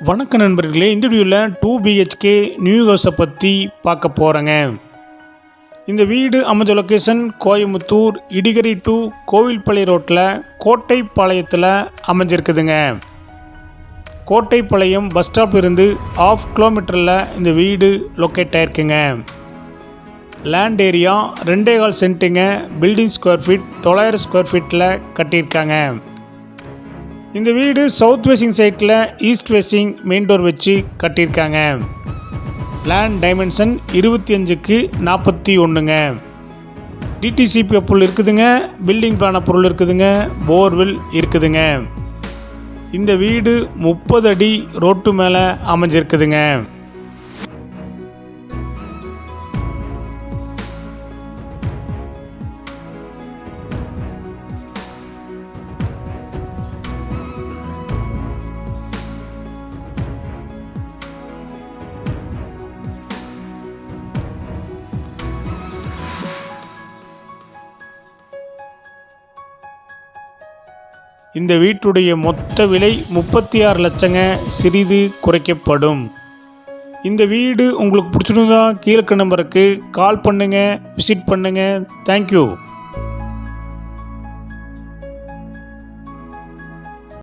வணக்க நண்பர்களே இந்த வீடியோவில் டூ பிஹெச்கே நியூ ஹவுஸை பற்றி பார்க்க போகிறேங்க இந்த வீடு அமைஞ்ச லொக்கேஷன் கோயம்புத்தூர் இடிகரி டு கோவில்பள்ளி ரோட்டில் கோட்டைப்பாளையத்தில் அமைஞ்சிருக்குதுங்க. கோட்டைப்பாளையம் பஸ் ஸ்டாப் இருந்து ஆஃப் கிலோமீட்டரில் இந்த வீடு லொக்கேட் ஆயிருக்குங்க. லேண்ட் ஏரியா ரெண்டே கால் சென்ட்டுங்க பில்டிங் ஸ்கொயர் ஃபீட் தொள்ளாயிரம் ஸ்கொயர் ஃபீட்டில் கட்டியிருக்காங்க. இந்த வீடு சவுத் ஃபேசிங் சைட்டில் ஈஸ்ட் ஃபேசிங் மெயின் டோர் வச்சு கட்டியிருக்காங்க. லேண்ட் டைமென்ஷன் இருபத்தி அஞ்சுக்கு நாற்பத்தி ஒன்றுங்க. டிடிசிபி பொருள் இருக்குதுங்க பில்டிங் பிளான பொருள் இருக்குதுங்க போர்வெல் இருக்குதுங்க. இந்த வீடு முப்பது அடி ரோட்டு மேலே அமைஞ்சிருக்குதுங்க. இந்த வீட்டுடைய மொத்த விலை முப்பத்தி ஆறு லட்சங்க. சிறிது குறைக்கப்படும். இந்த வீடு உங்களுக்கு பிடிச்சிருந்தா கீழக்க நம்பருக்கு கால் பண்ணுங்கள் விசிட் பண்ணுங்கள் தேங்க்யூ